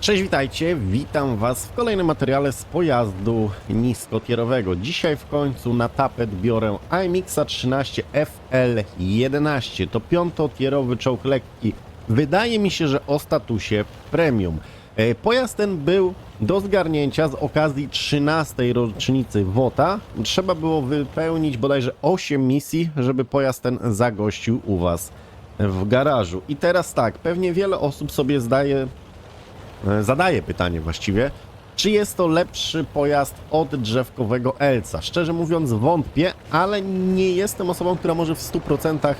Cześć, witajcie, witam Was w kolejnym materiale z pojazdu niskotierowego. Dzisiaj w końcu na tapet biorę IMX 13 FL11. To piątotierowy czołg lekki. Wydaje mi się, że o statusie premium. E, Pojazd ten był do zgarnięcia z okazji 13. rocznicy WOTA. Trzeba było wypełnić bodajże 8 misji, żeby pojazd ten zagościł u Was w garażu. I teraz tak, pewnie wiele osób sobie zdaje E, zadaję pytanie właściwie, czy jest to lepszy pojazd od drzewkowego Elca? Szczerze mówiąc wątpię, ale nie jestem osobą, która może w 100%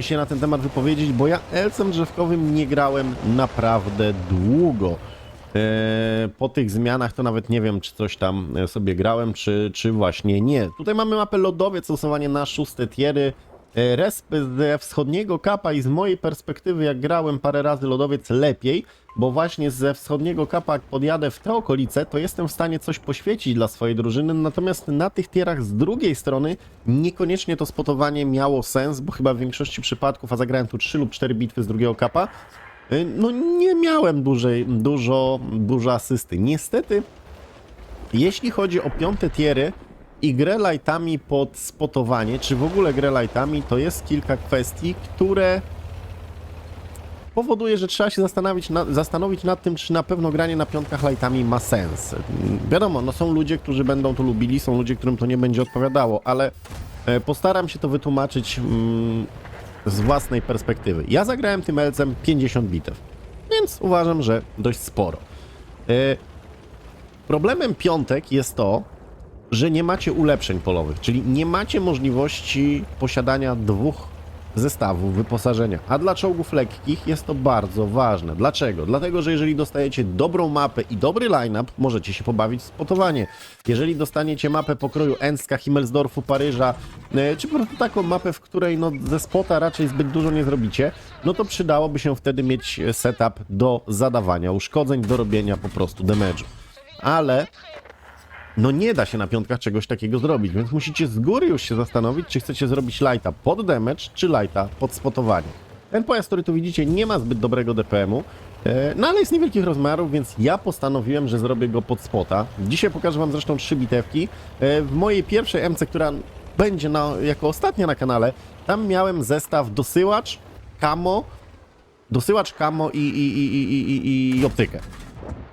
się na ten temat wypowiedzieć, bo ja Elcem drzewkowym nie grałem naprawdę długo. E, Po tych zmianach to nawet nie wiem, czy coś tam e, sobie grałem, czy, czy właśnie nie. Tutaj mamy mapę lodowiec, stosowanie na szóste tiery. E, Respy ze wschodniego kapa i z mojej perspektywy, jak grałem parę razy lodowiec lepiej, bo właśnie ze wschodniego kapa, jak podjadę w te okolice, to jestem w stanie coś poświecić dla swojej drużyny, natomiast na tych tierach z drugiej strony niekoniecznie to spotowanie miało sens, bo chyba w większości przypadków, a zagrałem tu 3 lub 4 bitwy z drugiego kapa, y, no nie miałem dużej, dużo, dużo asysty. Niestety, jeśli chodzi o piąte tiery i grę lightami pod spotowanie, czy w ogóle grę lightami, to jest kilka kwestii, które powoduje, że trzeba się zastanowić, na, zastanowić nad tym, czy na pewno granie na piątkach lightami ma sens. Wiadomo, no są ludzie, którzy będą to lubili, są ludzie, którym to nie będzie odpowiadało, ale e, postaram się to wytłumaczyć mm, z własnej perspektywy. Ja zagrałem tym elcem 50 bitew, więc uważam, że dość sporo. E, Problemem piątek jest to, że nie macie ulepszeń polowych, czyli nie macie możliwości posiadania dwóch zestawów wyposażenia. A dla czołgów lekkich jest to bardzo ważne. Dlaczego? Dlatego, że jeżeli dostajecie dobrą mapę i dobry line-up, możecie się pobawić w spotowanie. Jeżeli dostaniecie mapę pokroju Enska, Himmelsdorfu, Paryża, e, czy po prostu taką mapę, w której no, ze spota raczej zbyt dużo nie zrobicie, no to przydałoby się wtedy mieć setup do zadawania uszkodzeń, do robienia po prostu damage'u. Ale no nie da się na piątkach czegoś takiego zrobić, więc musicie z góry już się zastanowić, czy chcecie zrobić lighta pod damage, czy lighta pod spotowanie. Ten pojazd, który tu widzicie, nie ma zbyt dobrego DPM-u, e, no ale jest niewielkich rozmiarów, więc ja postanowiłem, że zrobię go pod spota. Dzisiaj pokażę wam zresztą trzy bitewki. E, W mojej pierwszej MC, która będzie na, jako ostatnia na kanale, tam miałem zestaw dosyłacz, kamo, dosyłacz kamo i, i, i, i, i, i optykę.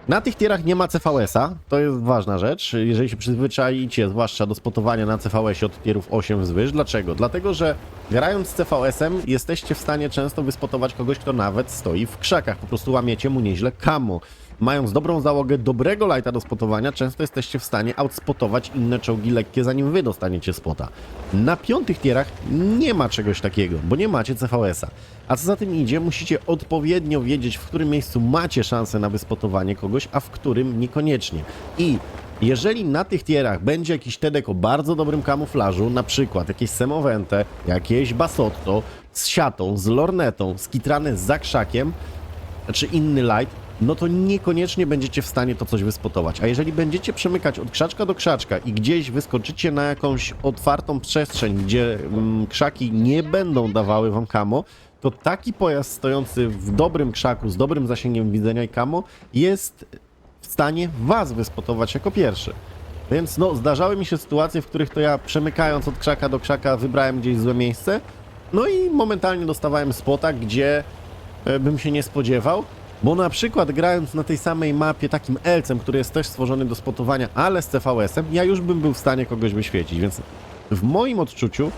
Na tych tierach nie ma CVS-a, to jest ważna rzecz, jeżeli się przyzwyczaicie, zwłaszcza do spotowania na CVS-ie od tierów 8 wzwyż. Dlaczego? Dlatego, że grając z CVS-em jesteście w stanie często wyspotować kogoś, kto nawet stoi w krzakach, po prostu łamiecie mu nieźle kamo. Mając dobrą załogę dobrego lighta do spotowania, często jesteście w stanie outspotować inne czołgi lekkie, zanim wy dostaniecie spota. Na piątych tierach nie ma czegoś takiego, bo nie macie CVS-a. A co za tym idzie, musicie odpowiednio wiedzieć, w którym miejscu macie szansę na wyspotowanie kogoś, a w którym niekoniecznie. I jeżeli na tych tierach będzie jakiś Tedek o bardzo dobrym kamuflażu, na przykład jakieś Semovente, jakieś Basotto z siatą, z lornetą, skitrane za krzakiem, czy inny light, no to niekoniecznie będziecie w stanie to coś wyspotować. A jeżeli będziecie przemykać od krzaczka do krzaczka i gdzieś wyskoczycie na jakąś otwartą przestrzeń, gdzie mm, krzaki nie będą dawały wam kamo, to taki pojazd stojący w dobrym krzaku, z dobrym zasięgiem widzenia i kamo, jest w stanie was wyspotować jako pierwszy. Więc no, zdarzały mi się sytuacje, w których to ja przemykając od krzaka do krzaka wybrałem gdzieś złe miejsce, no i momentalnie dostawałem spota, gdzie e, bym się nie spodziewał, bo na przykład grając na tej samej mapie takim Elcem, który jest też stworzony do spotowania, ale z CVS-em, ja już bym był w stanie kogoś wyświecić, więc w moim odczuciu,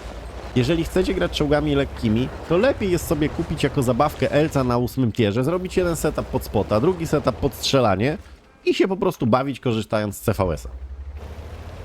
jeżeli chcecie grać czołgami lekkimi, to lepiej jest sobie kupić jako zabawkę Elca na ósmym tierze, zrobić jeden setup pod spota, drugi setup pod strzelanie i się po prostu bawić korzystając z CVS-a.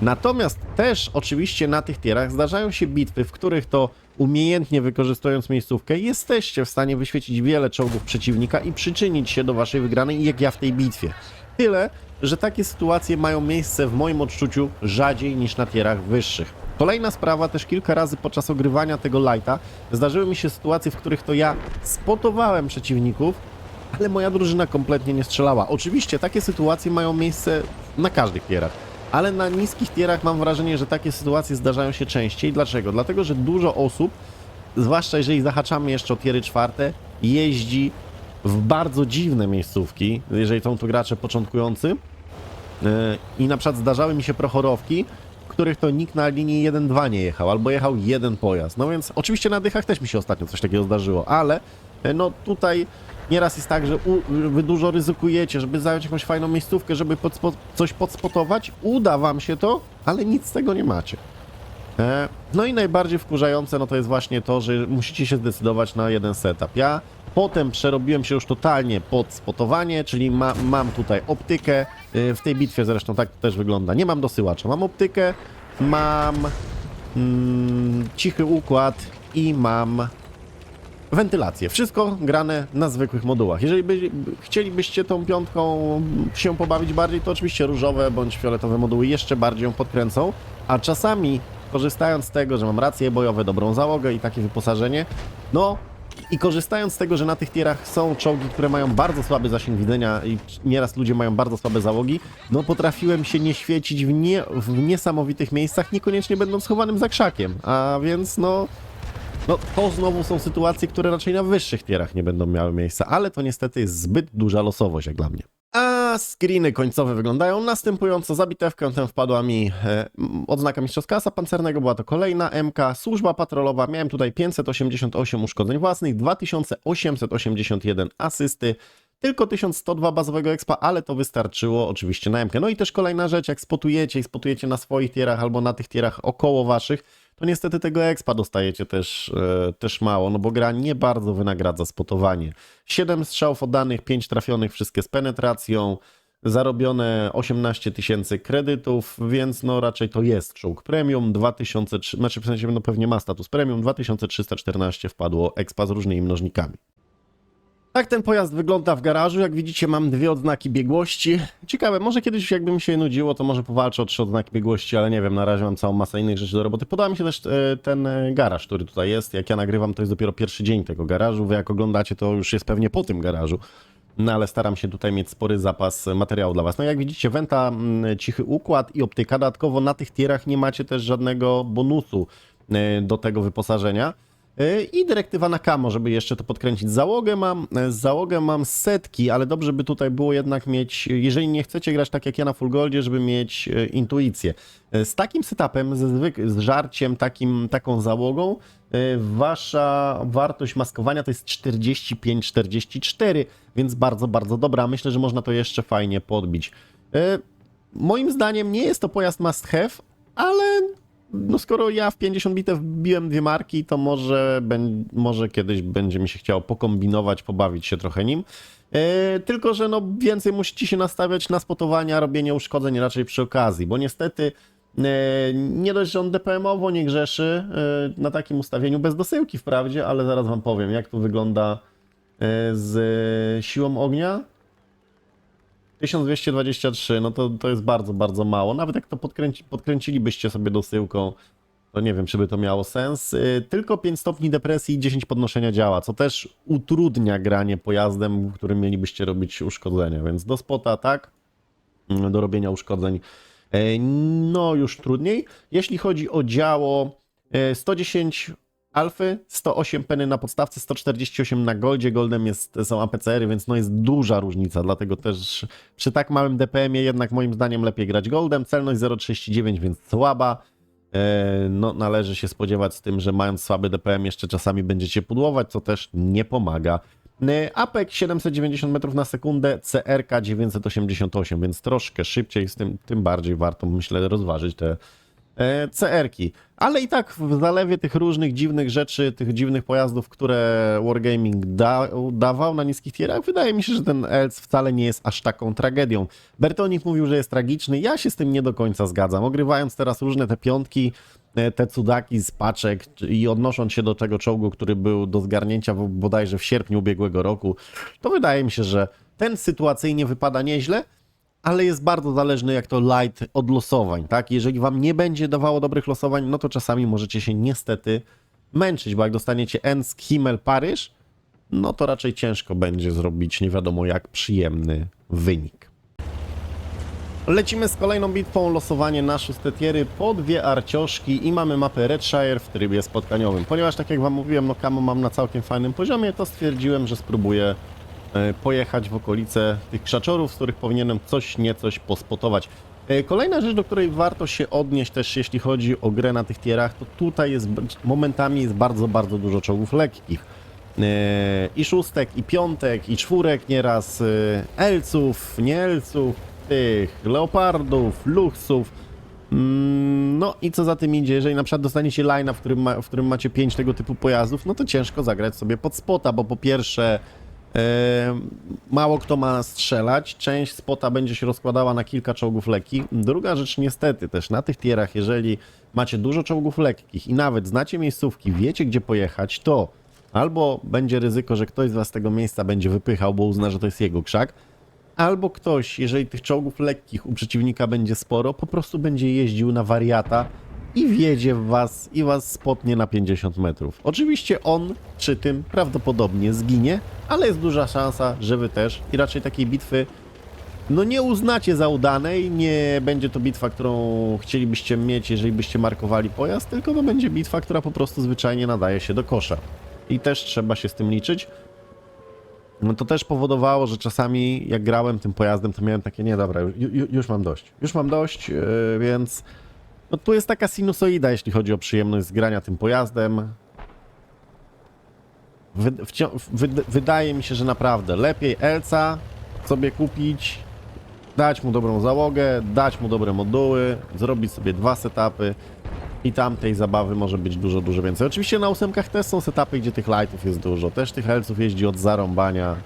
Natomiast też oczywiście na tych tierach zdarzają się bitwy, w których to umiejętnie wykorzystując miejscówkę jesteście w stanie wyświecić wiele czołgów przeciwnika i przyczynić się do waszej wygranej, jak ja w tej bitwie. Tyle, że takie sytuacje mają miejsce w moim odczuciu rzadziej niż na tierach wyższych. Kolejna sprawa, też kilka razy podczas ogrywania tego lighta zdarzyły mi się sytuacje, w których to ja spotowałem przeciwników, ale moja drużyna kompletnie nie strzelała. Oczywiście takie sytuacje mają miejsce na każdych tierach, ale na niskich tierach mam wrażenie, że takie sytuacje zdarzają się częściej. Dlaczego? Dlatego, że dużo osób, zwłaszcza jeżeli zahaczamy jeszcze o tiery czwarte, jeździ w bardzo dziwne miejscówki, jeżeli są to gracze początkujący. Yy, I na przykład zdarzały mi się prochorowki, których to nikt na linii 1-2 nie jechał, albo jechał jeden pojazd. No więc oczywiście na dychach też mi się ostatnio coś takiego zdarzyło, ale e, no tutaj nieraz jest tak, że u, wy dużo ryzykujecie, żeby zająć jakąś fajną miejscówkę, żeby podspo, coś podspotować. Uda wam się to, ale nic z tego nie macie. E, No i najbardziej wkurzające no to jest właśnie to, że musicie się zdecydować na jeden setup. Ja potem przerobiłem się już totalnie pod spotowanie, czyli ma, mam tutaj optykę. E, W tej bitwie zresztą tak to też wygląda. Nie mam dosyłacza, mam optykę, mam mm, cichy układ i mam wentylację. Wszystko grane na zwykłych modułach. Jeżeli by, chcielibyście tą piątką się pobawić bardziej, to oczywiście różowe bądź fioletowe moduły jeszcze bardziej ją podkręcą, a czasami korzystając z tego, że mam racje bojowe, dobrą załogę i takie wyposażenie, no i korzystając z tego, że na tych tierach są czołgi, które mają bardzo słaby zasięg widzenia i nieraz ludzie mają bardzo słabe załogi, no potrafiłem się nie świecić w, nie, w niesamowitych miejscach, niekoniecznie będąc schowanym za krzakiem, a więc no no to znowu są sytuacje, które raczej na wyższych tierach nie będą miały miejsca, ale to niestety jest zbyt duża losowość jak dla mnie. A screeny końcowe wyglądają następująco. Za bitewkę tę wpadła mi e, odznaka mistrzowska asa pancernego, była to kolejna MK, służba patrolowa. Miałem tutaj 588 uszkodzeń własnych, 2881 asysty, tylko 1102 bazowego expa, ale to wystarczyło oczywiście na MK. No i też kolejna rzecz, jak spotujecie i spotujecie na swoich tierach albo na tych tierach około waszych, to niestety tego expa dostajecie też, e, też mało, no bo gra nie bardzo wynagradza spotowanie. 7 strzałów oddanych, 5 trafionych, wszystkie z penetracją, zarobione 18 tysięcy kredytów, więc no raczej to jest czołg premium, 2000, znaczy w sensie no pewnie ma status premium, 2314 wpadło expa z różnymi mnożnikami. Tak ten pojazd wygląda w garażu. Jak widzicie, mam dwie odznaki biegłości. Ciekawe, może kiedyś jakby mi się nudziło, to może powalczę o trzy odznaki biegłości, ale nie wiem, na razie mam całą masę innych rzeczy do roboty. Podoba mi się też e, ten e, garaż, który tutaj jest. Jak ja nagrywam, to jest dopiero pierwszy dzień tego garażu. Wy jak oglądacie, to już jest pewnie po tym garażu. No ale staram się tutaj mieć spory zapas materiału dla Was. No jak widzicie, Wenta, mm, cichy układ i optyka. Dodatkowo na tych tierach nie macie też żadnego bonusu e, do tego wyposażenia. E, I dyrektywa na kamo, żeby jeszcze to podkręcić. Załogę mam, e, załogę mam setki, ale dobrze by tutaj było jednak mieć, jeżeli nie chcecie grać tak jak ja na Full Goldzie, żeby mieć e, intuicję. Z takim setupem, zwyk- z żarciem, takim, taką załogą, wasza wartość maskowania to jest 45-44, więc bardzo, bardzo dobra. Myślę, że można to jeszcze fajnie podbić. Moim zdaniem nie jest to pojazd must have, ale no skoro ja w 50 bitew wbiłem dwie marki, to może, może kiedyś będzie mi się chciało pokombinować, pobawić się trochę nim. E, tylko, że no więcej musicie się nastawiać na spotowania, robienie uszkodzeń raczej przy okazji, bo niestety e, nie dość, że on DPM-owo nie grzeszy e, na takim ustawieniu bez dosyłki wprawdzie, ale zaraz wam powiem, jak tu wygląda e, z siłą ognia. 1223, no to, to jest bardzo, bardzo mało. Nawet jak to podkręci, podkręcilibyście sobie dosyłką, to nie wiem, czy by to miało sens. Yy, Tylko 5 stopni depresji i 10 podnoszenia działa, co też utrudnia granie pojazdem, którym mielibyście robić uszkodzenia. Więc do spota tak, do robienia uszkodzeń e, no już trudniej. Jeśli chodzi o działo, e, 110 alfy, 108 peny na podstawce, 148 na goldzie, goldem jest, są APCR-y, więc no jest duża różnica, dlatego też przy tak małym DPM-ie jednak moim zdaniem lepiej grać goldem, celność 0,39, więc słaba. E, No, należy się spodziewać z tym, że mając słaby DPM jeszcze czasami będziecie pudłować, co też nie pomaga. E, APEC 790 metrów na sekundę, CRK 988, więc troszkę szybciej, z tym, tym bardziej warto myślę rozważyć te CR-ki. Ale i tak w zalewie tych różnych dziwnych rzeczy, tych dziwnych pojazdów, które Wargaming da, dawał na niskich tierach, wydaje mi się, że ten ELC wcale nie jest aż taką tragedią. Bertonik mówił, że jest tragiczny, ja się z tym nie do końca zgadzam. Ogrywając teraz różne te piątki, e, te cudaki z paczek i odnosząc się do tego czołgu, który był do zgarnięcia bodajże w sierpniu ubiegłego roku, to wydaje mi się, że ten sytuacyjnie wypada nieźle, ale jest bardzo zależny jak to light od losowań, tak? Jeżeli wam nie będzie dawało dobrych losowań, no to czasami możecie się niestety męczyć, bo jak dostaniecie Ensk, Himmel, Paryż, no to raczej ciężko będzie zrobić nie wiadomo jak przyjemny wynik. Lecimy z kolejną bitwą, losowanie na szóste tiery po dwie arcioszki i mamy mapę Redshire w trybie spotkaniowym. Ponieważ tak jak wam mówiłem, no kamo mam na całkiem fajnym poziomie, to stwierdziłem, że spróbuję pojechać w okolice tych krzaczorów, z których powinienem coś niecoś pospotować. E, Kolejna rzecz, do której warto się odnieść też, jeśli chodzi o grę na tych tierach, to tutaj jest momentami jest bardzo, bardzo dużo czołgów lekkich. E, I szóstek, i piątek, i czwórek nieraz, e, elców, nie elców, tych leopardów, luchsów. Mm, No i co za tym idzie, jeżeli na przykład dostaniecie line'a, w którym, ma, w którym macie 5 tego typu pojazdów, no to ciężko zagrać sobie pod spota, bo po pierwsze e, mało kto ma strzelać, część spota będzie się rozkładała na kilka czołgów lekkich. Druga rzecz niestety też na tych tierach, jeżeli macie dużo czołgów lekkich i nawet znacie miejscówki, wiecie gdzie pojechać, to albo będzie ryzyko, że ktoś z was z tego miejsca będzie wypychał, bo uzna, że to jest jego krzak, albo ktoś, jeżeli tych czołgów lekkich u przeciwnika będzie sporo, po prostu będzie jeździł na wariata i wjedzie w was i was spotnie na 50 metrów. Oczywiście on przy tym prawdopodobnie zginie, ale jest duża szansa, że wy też i raczej takiej bitwy no nie uznacie za udanej, nie będzie to bitwa, którą chcielibyście mieć, jeżeli byście markowali pojazd, tylko to będzie bitwa, która po prostu zwyczajnie nadaje się do kosza. I też trzeba się z tym liczyć. No to też powodowało, że czasami jak grałem tym pojazdem, to miałem takie, nie dobra, ju, ju, już mam dość. Już mam dość, yy, więc no tu jest taka sinusoida, jeśli chodzi o przyjemność z grania tym pojazdem. Wydaje mi się, że naprawdę lepiej Elca sobie kupić, dać mu dobrą załogę, dać mu dobre moduły, zrobić sobie dwa setupy i tam tej zabawy może być dużo, dużo więcej. Oczywiście na ósemkach też są setupy, gdzie tych lightów jest dużo, też tych elców jeździ od zarąbania.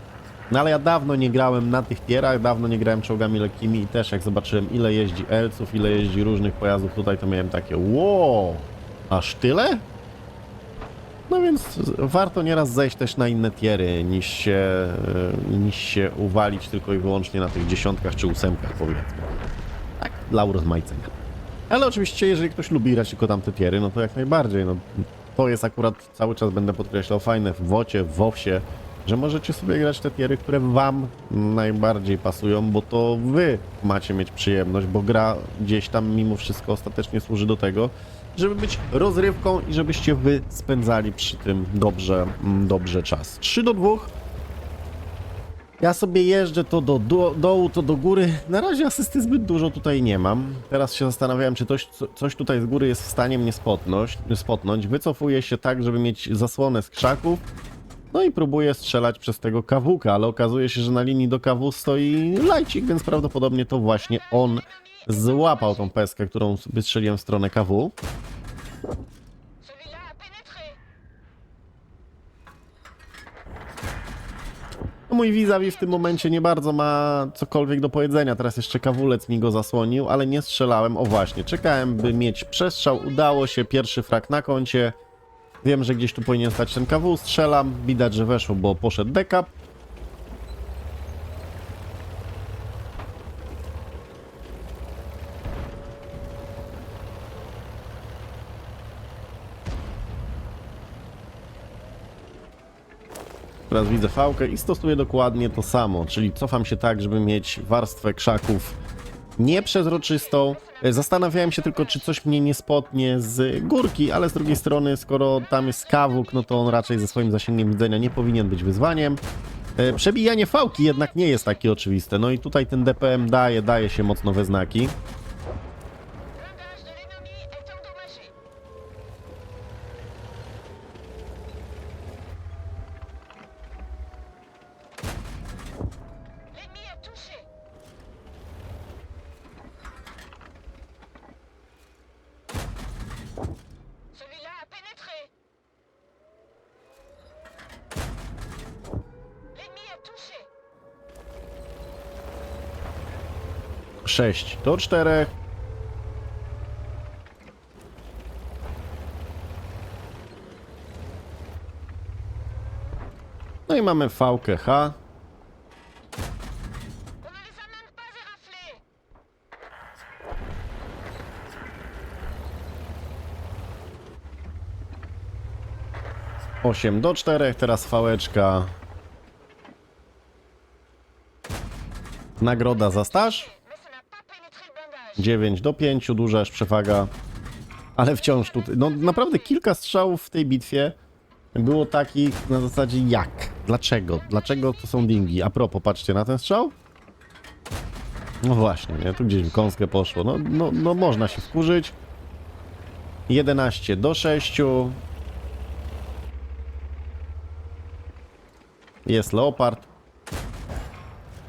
No ale ja dawno nie grałem na tych tierach, dawno nie grałem czołgami lekkimi i też jak zobaczyłem ile jeździ elców, ile jeździ różnych pojazdów tutaj, to miałem takie wow, aż tyle? No więc warto nieraz zejść też na inne tiery, niż się, e, niż się uwalić tylko i wyłącznie na tych dziesiątkach czy ósemkach powiedzmy. Tak, dla urozmaicenia. Ale oczywiście, jeżeli ktoś lubi grać tylko tamte tiery, no to jak najbardziej. No, to jest akurat, cały czas będę podkreślał, fajne w WOCie, w WoWsie, że możecie sobie grać te tiery, które wam najbardziej pasują, bo to wy macie mieć przyjemność, bo gra gdzieś tam mimo wszystko ostatecznie służy do tego, żeby być rozrywką i żebyście wy spędzali przy tym dobrze, mm, dobrze czas. 3 do 2. Ja sobie jeżdżę to do, do dołu, to do góry. Na razie asysty zbyt dużo tutaj nie mam. Teraz się zastanawiałem, czy coś, co- coś tutaj z góry jest w stanie mnie spotnąć. spotnąć. Wycofuję się tak, żeby mieć zasłonę z krzaków. No i próbuję strzelać przez tego kawuka, ale okazuje się, że na linii do kawu stoi lajcik, więc prawdopodobnie to właśnie on złapał tą peskę, którą wystrzeliłem w stronę kawu. No, Mój vis-a-vis w tym momencie nie bardzo ma cokolwiek do powiedzenia. Teraz jeszcze kawulec mi go zasłonił, ale nie strzelałem. O właśnie, czekałem, by mieć przestrzał. Udało się, pierwszy frak na koncie. Wiem, że gdzieś tu powinien stać ten kawół. Strzelam, widać, że weszło, bo poszedł dekap. Teraz widzę fałkę i stosuję dokładnie to samo, czyli cofam się tak, żeby mieć warstwę krzaków nieprzezroczystą. E, Zastanawiałem się tylko, czy coś mnie nie spotnie z górki, ale z drugiej strony, skoro tam jest kawuk, no to on raczej ze swoim zasięgiem widzenia nie powinien być wyzwaniem. E, Przebijanie fałki jednak nie jest takie oczywiste, no i tutaj ten DPM daje, daje się mocno we znaki. 6 do 4. No i mamy fałkę H. On ne les a même pas éraflés. Osiem do 4, teraz fałeczka. Nagroda za staż. 9 do 5, duża już przewaga. Ale wciąż tutaj. No naprawdę kilka strzałów w tej bitwie było takich na zasadzie jak. Dlaczego? Dlaczego to są dingi? A propos, patrzcie na ten strzał. No właśnie, nie? Tu gdzieś w kąskę poszło. No, no, no można się wkurzyć. 11 do 6. Jest leopard.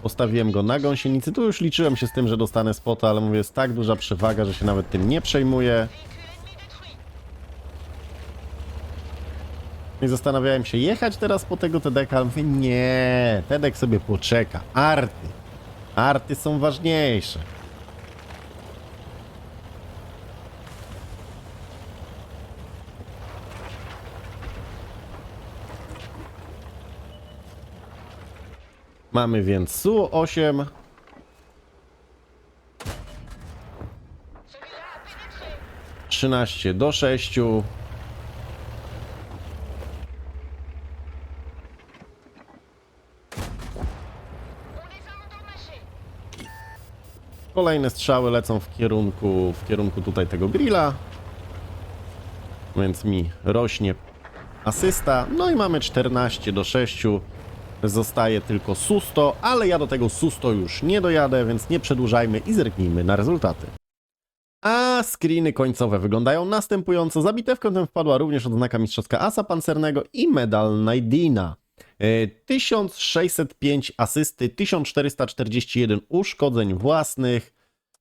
Postawiłem go na gąsienicy. Tu już liczyłem się z tym, że dostanę spota, ale mówię, jest tak duża przewaga, że się nawet tym nie przejmuję. I zastanawiałem się, jechać teraz po tego TDK, ale mówię, nie, TDK sobie poczeka. Arty. Arty są ważniejsze. Mamy więc Su-8, Celui-là a pénétré. 13 do 6. On les a endommagés. Kolejne strzały lecą w kierunku, w kierunku tutaj tego grilla. Więc mi rośnie asysta. No i mamy 14 do 6. Zostaje tylko Susto, ale ja do tego Susto już nie dojadę, więc nie przedłużajmy i zerknijmy na rezultaty. A screeny końcowe wyglądają następująco. Za bitewkę tę wpadła również odznaka mistrzowska asa pancernego i medal Najdina. E, 1605 asysty, 1441 uszkodzeń własnych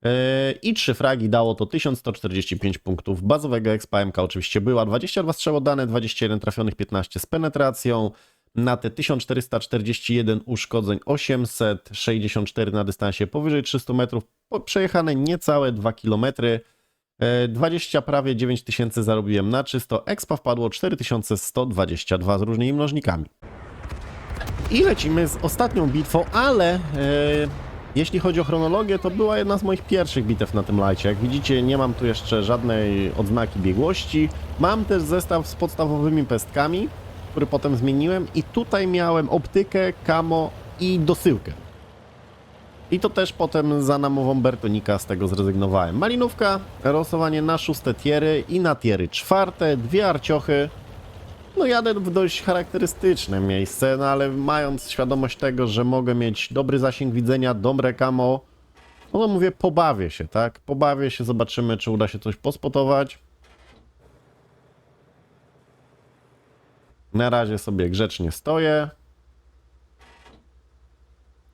e, i 3 fragi dało to 1145 punktów bazowego expa MK oczywiście była, 22 strzały oddane, 21 trafionych, 15 z penetracją, na te 1441 uszkodzeń 864 na dystansie powyżej 300 metrów, przejechane niecałe 2 km, e, 20 prawie 9000 zarobiłem na czysto, expa wpadło 4122 z różnymi mnożnikami. I lecimy z ostatnią bitwą, ale e, jeśli chodzi o chronologię, to była jedna z moich pierwszych bitew na tym lajcie. Jak widzicie, nie mam tu jeszcze żadnej odznaki biegłości. Mam też zestaw z podstawowymi pestkami, który potem zmieniłem i tutaj miałem optykę, kamo i dosyłkę. I to też potem za namową Bertonika z tego zrezygnowałem. Malinówka, losowanie na szóste tiery i na tiery czwarte, dwie arciochy, no jadę w dość charakterystyczne miejsce, no ale mając świadomość tego, że mogę mieć dobry zasięg widzenia, dobre camo, no to mówię, pobawię się, tak? Pobawię się, zobaczymy, czy uda się coś pospotować. Na razie sobie grzecznie stoję.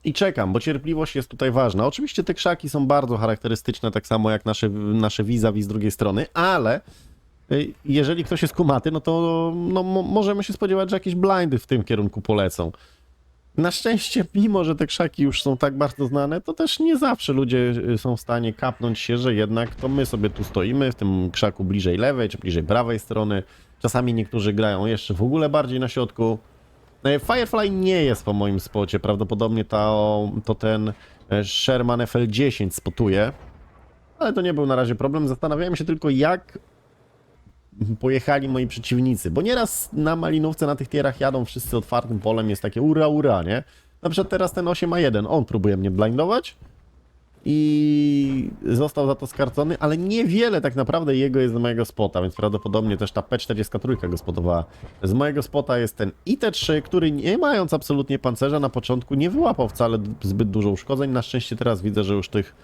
I czekam, bo cierpliwość jest tutaj ważna. Oczywiście te krzaki są bardzo charakterystyczne, tak samo jak nasze, nasze vis-a-vis z drugiej strony, ale Y, jeżeli ktoś jest kumaty, no to no, mo- możemy się spodziewać, że jakieś blindy w tym kierunku polecą. Na szczęście, mimo że te krzaki już są tak bardzo znane, to też nie zawsze ludzie y, są w stanie kapnąć się, że jednak to my sobie tu stoimy w tym krzaku bliżej lewej czy bliżej prawej strony. Czasami niektórzy grają jeszcze w ogóle bardziej na środku. E, Firefly nie jest po moim spocie. Prawdopodobnie to, to ten e, Sherman FL10 spotuje. Ale to nie był na razie problem. Zastanawiałem się tylko, jak pojechali moi przeciwnicy, bo nieraz na Malinówce na tych tierach jadą wszyscy otwartym polem, jest takie ura ura, nie? Na przykład teraz ten 8A1, on próbuje mnie blindować i został za to skarcony, ale niewiele tak naprawdę jego jest z mojego spota, więc prawdopodobnie też ta P43 go spotowała. Z mojego spota jest ten IT3, który nie mając absolutnie pancerza na początku nie wyłapał wcale zbyt dużo uszkodzeń, na szczęście teraz widzę, że już tych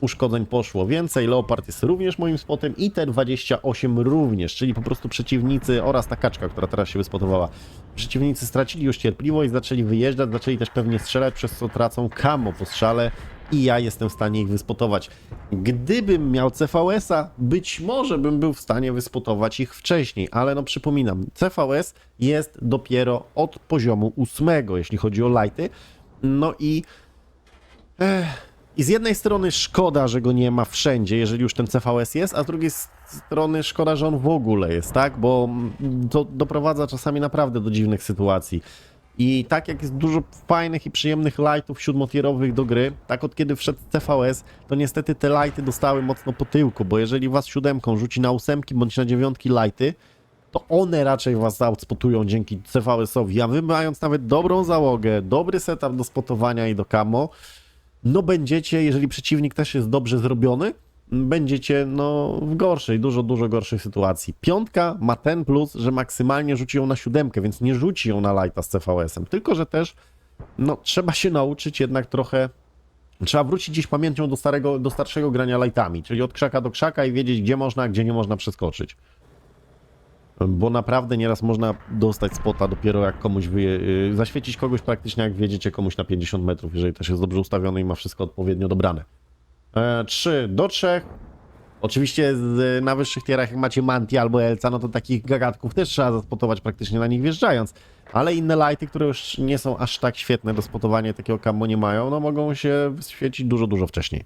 uszkodzeń poszło więcej. Leopard jest również moim spotem i T28 również, czyli po prostu przeciwnicy oraz ta kaczka, która teraz się wyspotowała. Przeciwnicy stracili już cierpliwość, zaczęli wyjeżdżać, zaczęli też pewnie strzelać, przez co tracą kamo po strzale i ja jestem w stanie ich wyspotować. Gdybym miał CVS-a, być może bym był w stanie wyspotować ich wcześniej, ale no przypominam, CVS jest dopiero od poziomu ósmego, jeśli chodzi o lighty. No i i z jednej strony szkoda, że go nie ma wszędzie, jeżeli już ten CVS jest, a z drugiej strony szkoda, że on w ogóle jest, tak? Bo mm, to doprowadza czasami naprawdę do dziwnych sytuacji. I tak jak jest dużo fajnych i przyjemnych lightów siódmotierowych do gry, tak od kiedy wszedł CVS, to niestety te lighty dostały mocno po tyłku, bo jeżeli was siódemką rzuci na ósemki bądź na dziewiątki lighty, to one raczej was outspotują dzięki CVS-owi, a wy mając nawet dobrą załogę, dobry setup do spotowania i do camo, no będziecie, jeżeli przeciwnik też jest dobrze zrobiony, będziecie no, w gorszej, dużo, dużo gorszej sytuacji. Piątka ma ten plus, że maksymalnie rzuci ją na siódemkę, więc nie rzuci ją na lighta z CVS-em. Tylko, że też no, trzeba się nauczyć jednak trochę. Trzeba wrócić gdzieś pamięcią do, starego, do starszego grania lightami, czyli od krzaka do krzaka i wiedzieć, gdzie można, a gdzie nie można przeskoczyć. Bo naprawdę nieraz można dostać spota dopiero jak komuś yy, zaświecić kogoś praktycznie jak wiedziecie komuś na 50 metrów, jeżeli też jest dobrze ustawiony i ma wszystko odpowiednio dobrane. E, 3 do 3. Oczywiście z, na wyższych tierach jak macie Manti albo Elca, no to takich gagatków też trzeba zaspotować praktycznie na nich wjeżdżając. Ale inne lighty, które już nie są aż tak świetne do spotowania, takiego kambo nie mają, no mogą się wyświecić dużo, dużo wcześniej.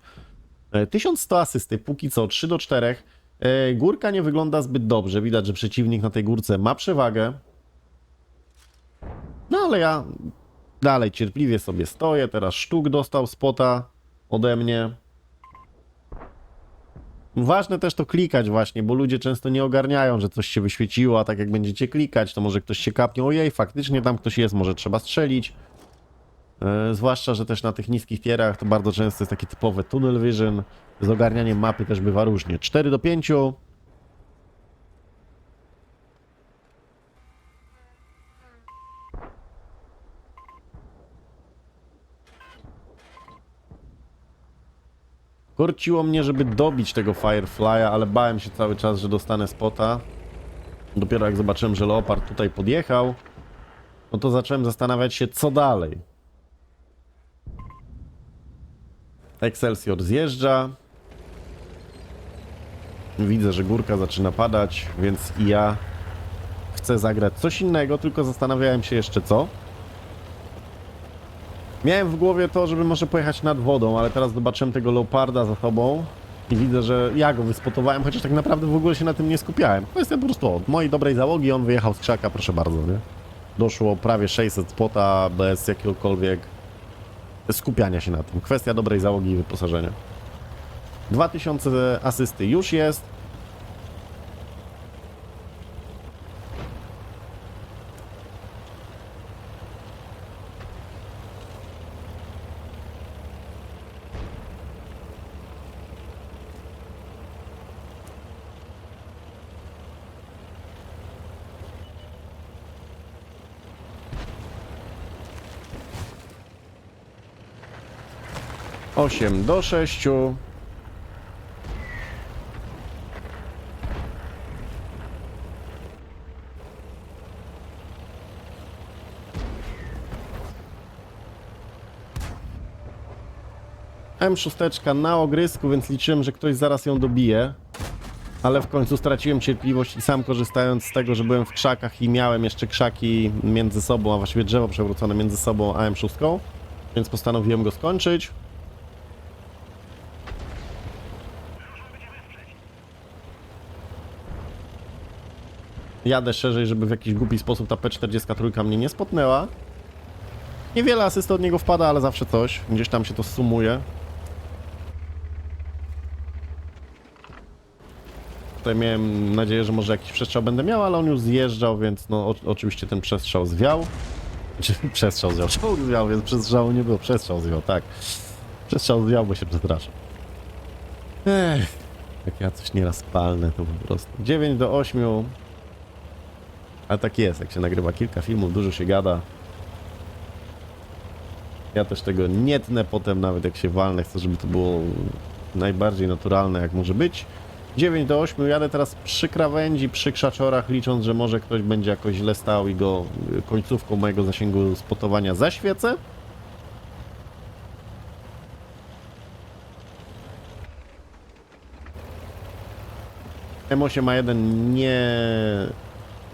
E, 1100 asysty, póki co 3 do 4. E, Górka nie wygląda zbyt dobrze. Widać, że przeciwnik na tej górce ma przewagę. No ale ja dalej cierpliwie sobie stoję. Teraz sztuk dostał spota ode mnie. Ważne też to klikać właśnie, bo ludzie często nie ogarniają, że coś się wyświeciło, a tak jak będziecie klikać, to może ktoś się kapnie, ojej, faktycznie tam ktoś jest, może trzeba strzelić. E, zwłaszcza, że też na tych niskich tierach to bardzo często jest takie typowe tunnel vision. Z ogarnianiem mapy też bywa różnie. 4 do 5. Korciło mnie, żeby dobić tego Firefly'a, ale bałem się cały czas, że dostanę spota. Dopiero jak zobaczyłem, że Leopard tutaj podjechał, no to zacząłem zastanawiać się, co dalej. Excelsior zjeżdża. Widzę, że górka zaczyna padać, więc i ja chcę zagrać coś innego, tylko zastanawiałem się jeszcze co. Miałem w głowie to, żeby może pojechać nad wodą, ale teraz zobaczyłem tego Leoparda za sobą i widzę, że ja go wyspotowałem, chociaż tak naprawdę w ogóle się na tym nie skupiałem. Kwestia po prostu od mojej dobrej załogi, on wyjechał z krzaka, proszę bardzo, nie? Doszło prawie 600 spota bez jakiegokolwiek skupiania się na tym. Kwestia dobrej załogi i wyposażenia. 2000 asysty już jest. Osiem do sześciu. M6 na ogrysku, więc liczyłem, że ktoś zaraz ją dobije. Ale w końcu straciłem cierpliwość i sam korzystając z tego, że byłem w krzakach i miałem jeszcze krzaki między sobą, a właściwie drzewo przewrócone między sobą a M6, więc postanowiłem go skończyć. Jadę szerzej, żeby w jakiś głupi sposób ta P43 mnie nie spotnęła. Niewiele asyst od niego wpada, ale zawsze coś. Gdzieś tam się to sumuje. Tutaj miałem nadzieję, że może jakiś przestrzał będę miał, ale on już zjeżdżał, więc no o, oczywiście ten przestrzał zwiał. Czy przestrzał zwiał? Czołg zwiał, więc przestrzału nie było. Przestrzał zwiał, tak. Przestrzał zwiał, bo się przestraszył. Ech, jak ja coś nieraz palnę, to po prostu. 9 do 8. Ale tak jest, jak się nagrywa kilka filmów, dużo się gada. Ja też tego nie tnę potem, nawet jak się walnę, chcę, żeby to było najbardziej naturalne, jak może być. 9 do 8, jadę teraz przy krawędzi, przy krzaczorach, licząc, że może ktoś będzie jakoś źle stał i go końcówką mojego zasięgu spotowania zaświecę. M8A1 nie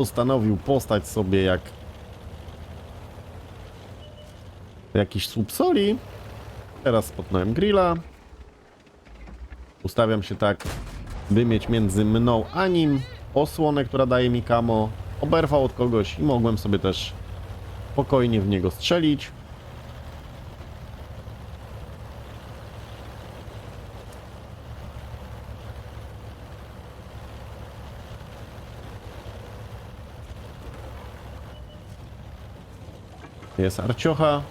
postanowił postać sobie jak jakiś słup soli. Teraz spotnąłem grilla. Ustawiam się tak, by mieć między mną a nim osłonę, która daje mi kamo. Oberwał od kogoś i mogłem sobie też spokojnie w niego strzelić. Jest arciocha.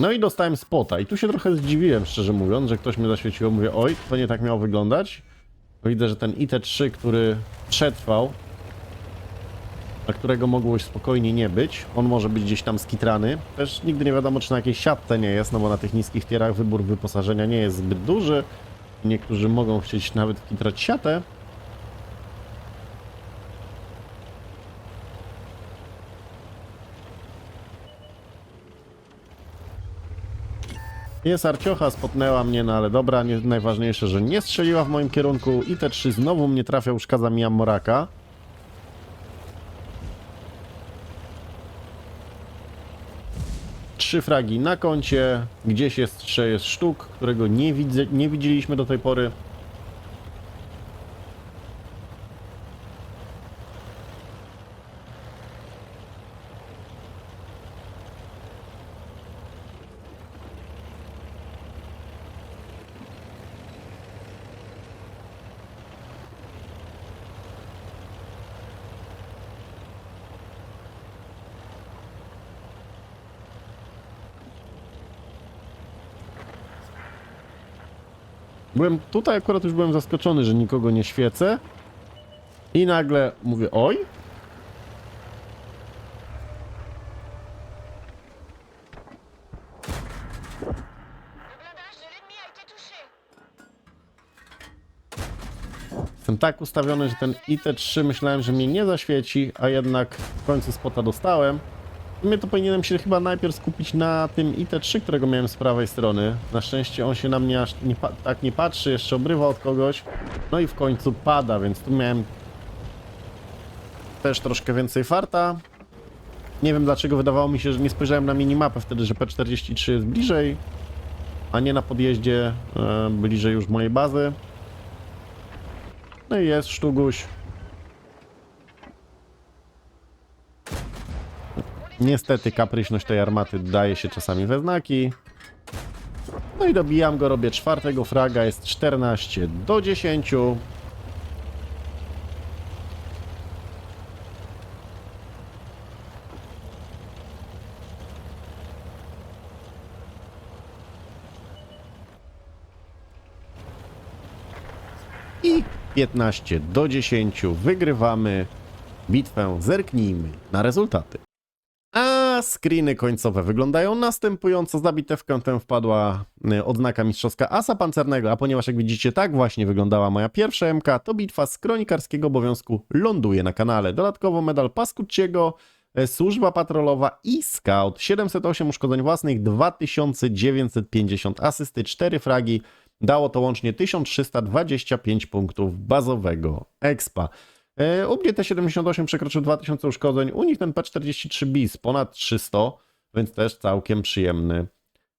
No i dostałem spota i tu się trochę zdziwiłem, szczerze mówiąc, że ktoś mnie zaświeciło. Mówię, oj, to nie tak miało wyglądać. Widzę, że ten IT-3, który przetrwał, a którego mogło spokojnie nie być, on może być gdzieś tam skitrany. Też nigdy nie wiadomo, czy na jakiejś siatce nie jest, no bo na tych niskich tierach wybór wyposażenia nie jest zbyt duży. Niektórzy mogą chcieć nawet skitrać siatę. Jest Arciocha, spotnęła mnie, no ale dobra, nie, najważniejsze, że nie strzeliła w moim kierunku i te trzy znowu mnie trafiał, szkadza mi Moraka. Trzy fragi na koncie, gdzieś jest jeszcze jest sztuk, którego nie, widzę, nie widzieliśmy do tej pory. Byłem tutaj akurat już byłem zaskoczony, że nikogo nie świecę. I nagle mówię, oj. Jestem tak ustawiony, że ten IT3 myślałem, że mnie nie zaświeci, a jednak w końcu spota dostałem. Sumie to powinienem się chyba najpierw skupić na tym IT3, którego miałem z prawej strony. Na szczęście on się na mnie aż nie tak nie patrzy, jeszcze obrywa od kogoś. No i w końcu pada, więc tu miałem też troszkę więcej farta. Nie wiem dlaczego wydawało mi się, że nie spojrzałem na minimapę wtedy, że P43 jest bliżej, a nie na podjeździe e, bliżej już mojej bazy. No i jest sztuguś. Niestety kapryśność tej armaty daje się czasami we znaki. No i dobijam go, robię czwartego fraga, jest 14 do 10. I 15 do 10 wygrywamy bitwę. Zerknijmy na rezultaty. Screeny końcowe wyglądają następująco. Za bitewkę tę wpadła y, odznaka mistrzowska asa pancernego, a ponieważ jak widzicie tak właśnie wyglądała moja pierwsza MK, to bitwa z kronikarskiego obowiązku ląduje na kanale. Dodatkowo medal Paskucciego, y, służba patrolowa i scout. 708 uszkodzeń własnych, 2950 asysty, 4 fragi. Dało to łącznie 1325 punktów bazowego expa. E, U mnie T78 przekroczył 2000 uszkodzeń, u nich ten P43 bis ponad 300, więc też całkiem przyjemny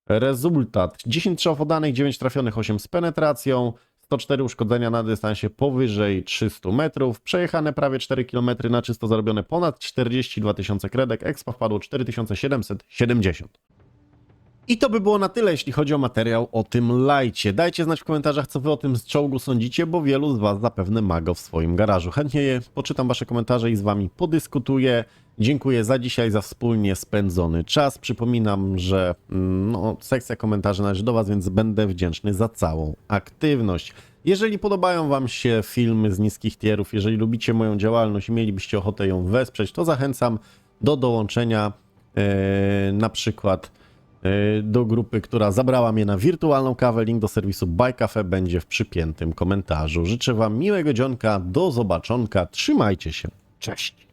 rezultat. 10 strzałów oddanych, 9 trafionych, 8 z penetracją, 104 uszkodzenia na dystansie powyżej 300 metrów, przejechane prawie 4 km na czysto zarobione ponad 42 tysiące kredek, expa wpadło 4770. I to by było na tyle, jeśli chodzi o materiał o tym lajcie. Dajcie znać w komentarzach, co wy o tym z czołgu sądzicie, bo wielu z was zapewne ma go w swoim garażu. Chętnie je poczytam wasze komentarze i z wami podyskutuję. Dziękuję za dzisiaj, za wspólnie spędzony czas. Przypominam, że mm, no, sekcja komentarzy należy do was, więc będę wdzięczny za całą aktywność. Jeżeli podobają wam się filmy z niskich tierów, jeżeli lubicie moją działalność i mielibyście ochotę ją wesprzeć, to zachęcam do dołączenia e, na przykład do grupy, która zabrała mnie na wirtualną kawę. Link do serwisu Buy Cafe będzie w przypiętym komentarzu. Życzę Wam miłego dzionka, do zobaczonka, trzymajcie się, cześć!